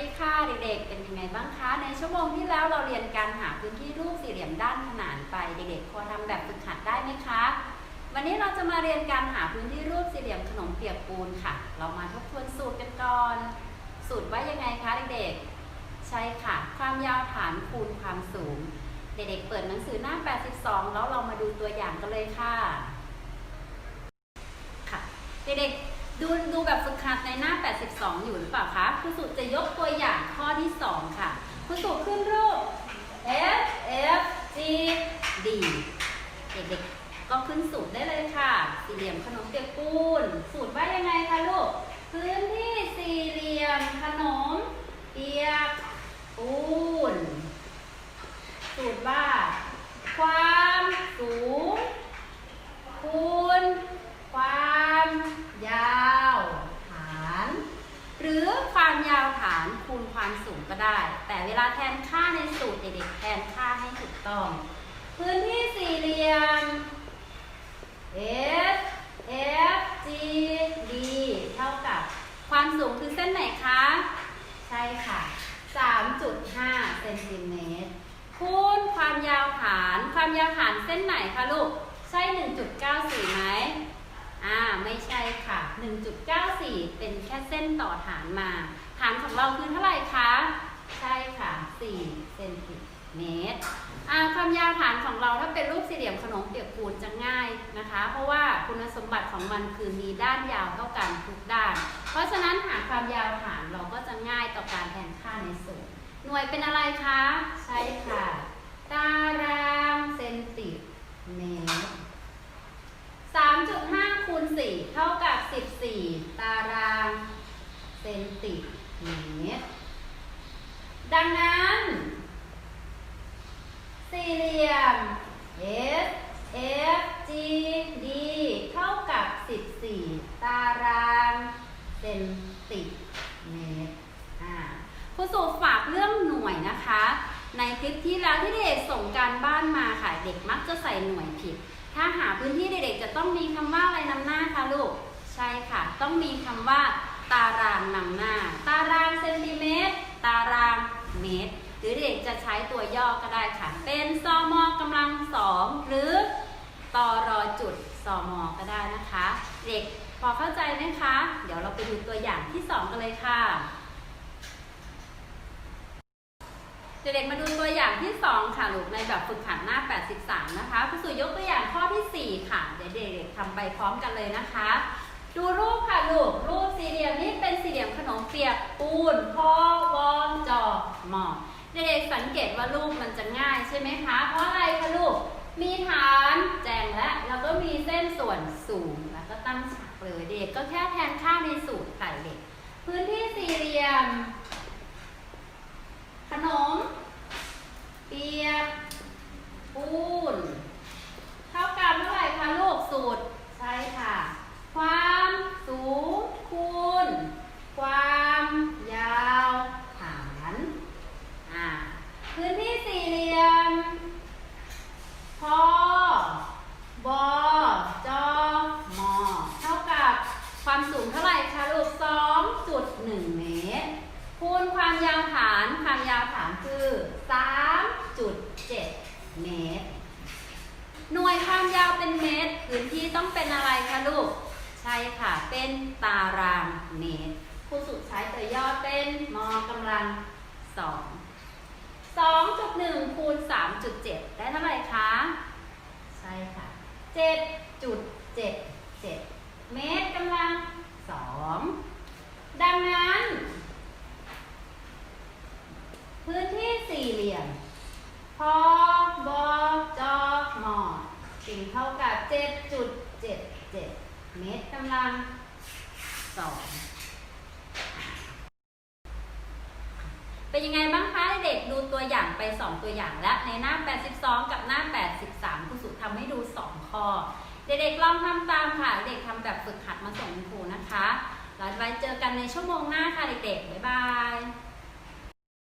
ดีค่ะเด็กๆ เป็นยังไงบ้างคะ ในชั่วโมงที่แล้วเราเรียนการหาพื้นที่รูปสี่เหลี่ยมด้านขนานไปเด็กๆ พอทำแบบฝึกหัดได้ไหมคะ วันนี้เราจะมาเรียนการหาพื้นที่รูปสี่เหลี่ยมขนมเปียกปูนค่ะ เรามาทบทวนสูตรกันก่อน สูตรว่ายังไงคะเด็กๆ ใช่ค่ะ ความยาวฐานคูณความสูง เด็กๆ เปิดหนังสือหน้า 82 แล้วเรามาดูตัวอย่างกันเลยค่ะ ค่ะ เด็กๆ ดูดูแบบฝึกหัดในหน้า 82 อยู่หรือเปล่าคะครูสุจะยกตัวอย่างข้อที่ 2 ค่ะครูสุขึ้นรูป F F G D เด็กๆก็ขึ้นสูตรได้เลยค่ะ สี่เหลี่ยมขนมเปียกปูน สูตรว่ายังไงคะลูก พื้นที่สี่เหลี่ยมขนมเปียกปูน สูตรว่า ความสูง คูณ ความยาวฐาน หรือความยาวฐาน สูงก็ได้ แต่เวลาแทนค่าในสูตรเด็กๆแทนค่าให้ถูกต้อง พื้นที่สี่เหลี่ยม S F G D เท่ากับ ความสูงคือเส้นไหนคะ ใช่ค่ะ 3.5เซนติเมตรคูณความยาวฐานความยาวฐานเส้นไหนคะลูก ใช่ 1.94ไหมอ่า ไม่ใช่ค่ะ 1.94 เป็นแค่เส้นต่อฐานมา ฐานของเราคือเท่าไหร่คะ ใช่ค่ะ 4 เซนติเมตรความยาวฐานของเราถ้าเป็นรูปสี่เหลี่ยมขนมเปียกปูนจะง่ายนะคะ เพราะว่าคุณสมบัติของมันคือมีด้านยาวเท่ากันทุกด้าน เพราะฉะนั้นหาความยาวฐานเราก็จะง่ายต่อการแทนค่าในสูตรหน่วยเป็นอะไรคะ ใช่ค่ะ ตารางเซนติเมตร3.5คูณ4เท่ากับ 14 ตารางเซนติเมตร ดังนั้น สี่เหลี่ยม S F G D เท่ากับ 14 ตารางเซนติเมตรอ่าครูสูฝากเรื่องหน่วยนะคะ ในคลิปที่แล้วที่เด็กส่งการบ้านมาค่ะ เด็กมักจะใส่หน่วยผิด ถ้าหาพื้นที่เด็กๆจะต้องมีคำว่าอะไรนำหน้าคะลูก ใช่ค่ะ ต้องมีคำว่า ตารางนำหน้าารางเซนติเมตร ตารางเมตร หรือเด็กจะใช้ตัวย่อก็ได้ค่ะ เป็นซอมอกำลังสองหรือตอรอจุดซอมอก็ได้นะคะ เด็กพอเข้าใจไหมคะ เดี๋ยวเราไปดูตัวอย่างที่สองกันเลยค่ะ เด็กๆมาดูตัวอย่างที่ 2 ค่ะลูกในแบบฝึกหัดหน้า 83 นะคะครูสุยกตัวอย่างข้อทีสี่ 4 ค่ะ เดี๋ยวเด็กๆทำไปพร้อมกันเลยนะคะ ดูรูปค่ะลูก รูปสี่เหลี่ยมนี่เป็นสี่เหลี่ยมขนมเปียกปูนพ่อวอจอหมอเด็กๆสังเกตว่ารูปมันจะง่ายใช่ไหมคะ เพราะอะไรคะลูก มีฐานแจงและแล้วก็มีเส้นส่วนสูงแล้วก็ตั้งฉากเลยเด็กก็แค่แทนค่าในสูตรใส่เด็ก พื้นที่สี่เหลี่ยม ขนม เปียก ปูน เท่ากับเท่าไหร่คะลูกสูตร ใช่ค่ะ ความสูงคูณ ความยาวฐานอ่าพื้นที่สี่เหลี่ยม พอบอจอมอ เท่ากับความสูงเท่าไหร่คะลูก 2.1 เมตร คูณความยาวฐาน ความยาวฐานคือ 3.7 เมตร หน่วย ความยาวเป็นเมตรพื้นที่ต้องเป็นอะไรคะลูก ใช่ค่ะ เป็นตารางเมตรครูสุดใช้ตัวย่อเป็นมกำลังสอง2.1คูณ3.7ได้เท่าไหร่คะ ใช่ค่ะ7.77เมตรกำลังสองดังนั้น พื้นที่สี่เหลี่ยม พอบอจอมอ สิ่งเท่ากับ 7.77 เมตรกำลังสองเป็นยังไงบ้างคะเด็กดูตัวอย่างไป 2 ตัวอย่างแล้วในหน้า 82 กับหน้า 83คุณสุทำให้ดู 2 ข้อ เด็กๆลองทำตามค่ะ เด็กทำแบบฝึกหัดมาส่งคุณครูนะคะเราไว้เจอกันในชั่วโมงหน้าค่ะเด็กๆ บ๊ายบาย